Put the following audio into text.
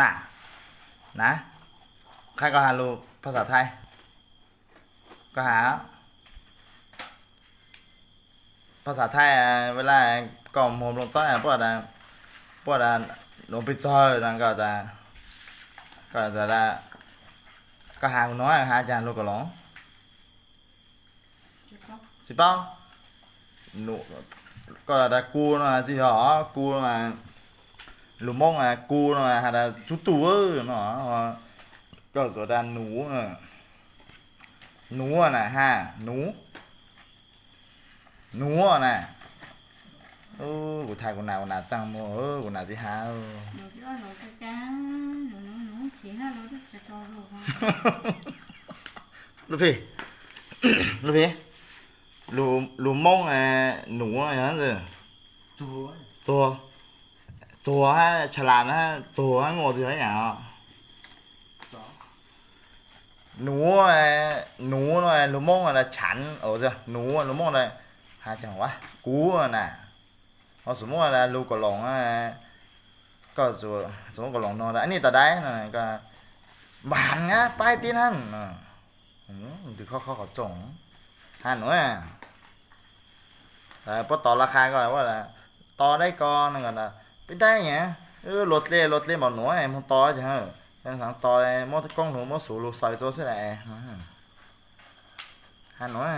น่ะ นะ ใครก็หารูปภาษาไทย ก็หา ภาษาไทยเวลาก่อมผมลงซ้อยอะพวกอะพวกอะลงไปซ้อยนั่นก็จะก็จะได้ก็หาคนน้อยหาจารย์ลูกกระหลงสิ bao nụ có là cu nó là gì hả cu nó là lu mong à cu nó hà là chú tú nó à, có rồi đàn nú à nú à nè ha nú. Nú à nè. Ô của thầy của nào của nào chăng mua? Ô của nào gì ha ô lu phi lu phi lu lu mong à nú à hả rồi tua tua ตัวตัวฮะฉลาดนะฮะตัวฮะงอตัวอย่างอะหนูไอ้หนูหน่อยลูกมงอะไรฉันเออจ้ะหนูอะลูกมงอะไรหาจังวะกูอะน่ะเอาสมมติว่าลูกกระหลงอะก็จะสมมติกระหลงนอนแล้วอันนี้ต่อได้น่ะก็บานงะป้ายตีนั่นอะอืมดูเขาเขาเขาจงหันหนูอะแต่พอต่อราคาก็ว่าอะต่อได้ก่อนนั่นก็นะ ไปได้ไงเออรถเล่รถเล่บอกหนูไอ้มึงต่อจ้ะเป็นสังต่อเลยมอดกล้องหนูมอสูลูกใส่ตัวเสียแหละฮะหนูอะ